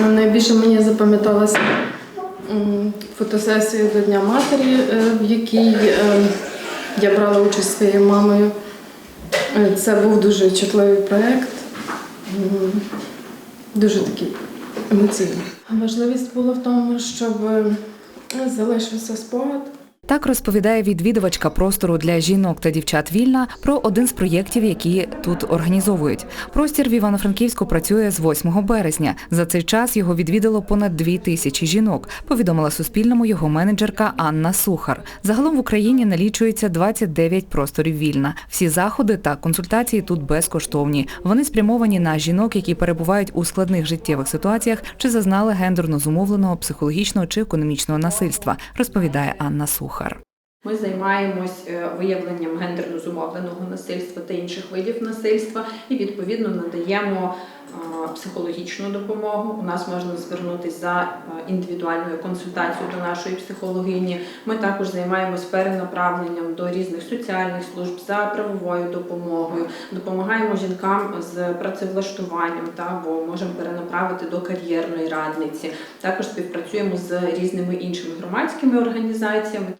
М, Найбільше мені запам'яталася фотосесія до Дня матері, е, в якій е, я брала участь своєю мамою. Е, Це був дуже чутливий проєкт, дуже такий емоційний. Важливість була в тому, щоб залишився спогад. Так розповідає відвідувачка простору для жінок та дівчат вільна про один з проєктів, які тут організовують. Простір в Івано-Франківську працює з 8 березня. За цей час його відвідало понад дві тисячі жінок. Повідомила Суспільному його менеджерка Анна Сухар. Загалом в Україні налічується 29 просторів вільна. Всі заходи та консультації тут безкоштовні. Вони спрямовані на жінок, які перебувають у складних життєвих ситуаціях чи зазнали гендерно зумовленого психологічного чи економічного насильства, розповідає Анна Сухар. Ми займаємось е, виявленням гендерно зумовленого насильства та інших видів насильства і відповідно надаємо е, психологічну допомогу. У нас можна звернутися за е, індивідуальною консультацією до нашої психологині. Ми також займаємось перенаправленням до різних соціальних служб за правовою допомогою. Допомагаємо жінкам з працевлаштуванням та бо можемо перенаправити до кар'єрної радниці. Також співпрацюємо з різними іншими громадськими організаціями.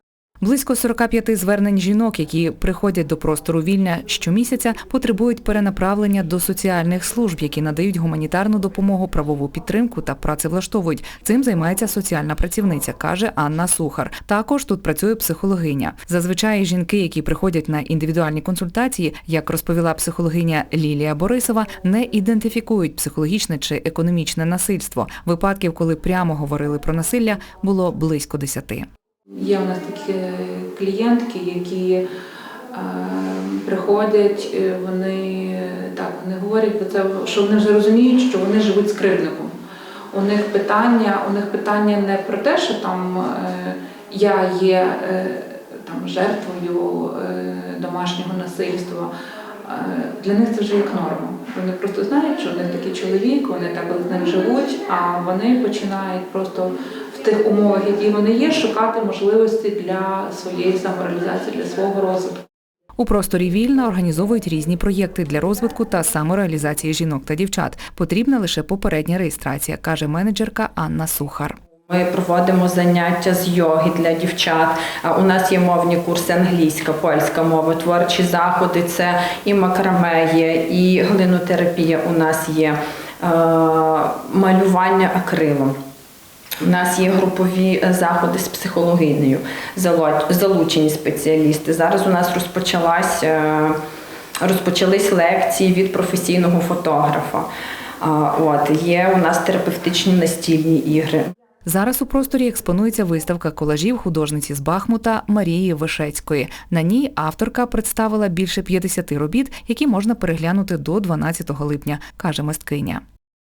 Близько 45 звернень жінок, які приходять до простору вільня щомісяця, потребують перенаправлення до соціальних служб, які надають гуманітарну допомогу, правову підтримку та працевлаштовують. Цим займається соціальна працівниця, каже Анна Сухар. Також тут працює психологиня. Зазвичай жінки, які приходять на індивідуальні консультації, як розповіла психологиня Лілія Борисова, не ідентифікують психологічне чи економічне насильство. Випадків, коли прямо говорили про насилля, було близько десяти. Є у нас такі клієнтки, які е, приходять, е, вони так вони говорять про це, що вони вже розуміють, що вони живуть з кривдником. У них питання, у них питання не про те, що там е, я є там жертвою домашнього насильства. Для них це вже як норма. Вони просто знають, що них такий чоловік, вони так з ним живуть, а вони починають просто тих умовах, які вони є, шукати можливості для своєї самореалізації, для свого розвитку. У просторі вільна організовують різні проєкти для розвитку та самореалізації жінок та дівчат. Потрібна лише попередня реєстрація, каже менеджерка Анна Сухар. Ми проводимо заняття з йоги для дівчат. А У нас є мовні курси англійська, польська мова, творчі заходи. Це і макраме є, і глинотерапія у нас є, е, малювання акрилом. У нас є групові е, заходи з психологинею, залучені спеціалісти. Зараз у нас розпочалась, е, розпочались лекції від професійного фотографа. От, є у нас терапевтичні настільні ігри. Зараз у просторі експонується виставка колажів художниці з Бахмута Марії Вишецької. На ній авторка представила більше 50 робіт, які можна переглянути до 12 липня, каже мисткиня.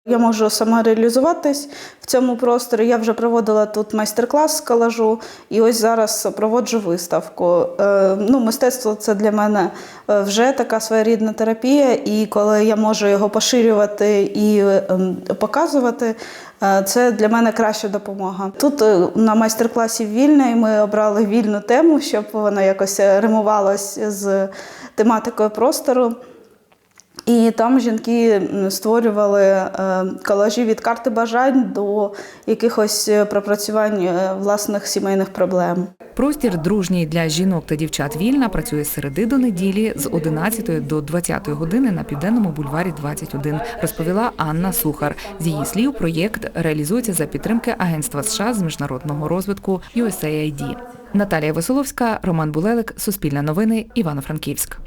Я можу самореалізуватись в цьому просторі. Я вже проводила тут майстер-клас з колажу, і ось зараз проводжу виставку. Е, Ну, мистецтво це для мене е, вже така своєрідна терапія, і коли я можу його поширювати і ем, показувати, е, це для мене краща допомога. Тут на майстер-класі вільний ми обрали вільну тему, щоб вона якось римувалась з тематикою простору. І там жінки створювали е, колажі від карти бажань до якихось е, пропрацювань е, власних сімейних проблем. Простір дружній для жінок та дівчат вільна працює з середи до неділі з 11 до 20 години на південному бульварі 21, розповіла Анна Сухар. З її слів, проєкт реалізується за підтримки Агентства США з міжнародного розвитку USAID. Наталія Веселовська, Роман Булелик, Суспільне новини, Івано-Франківськ.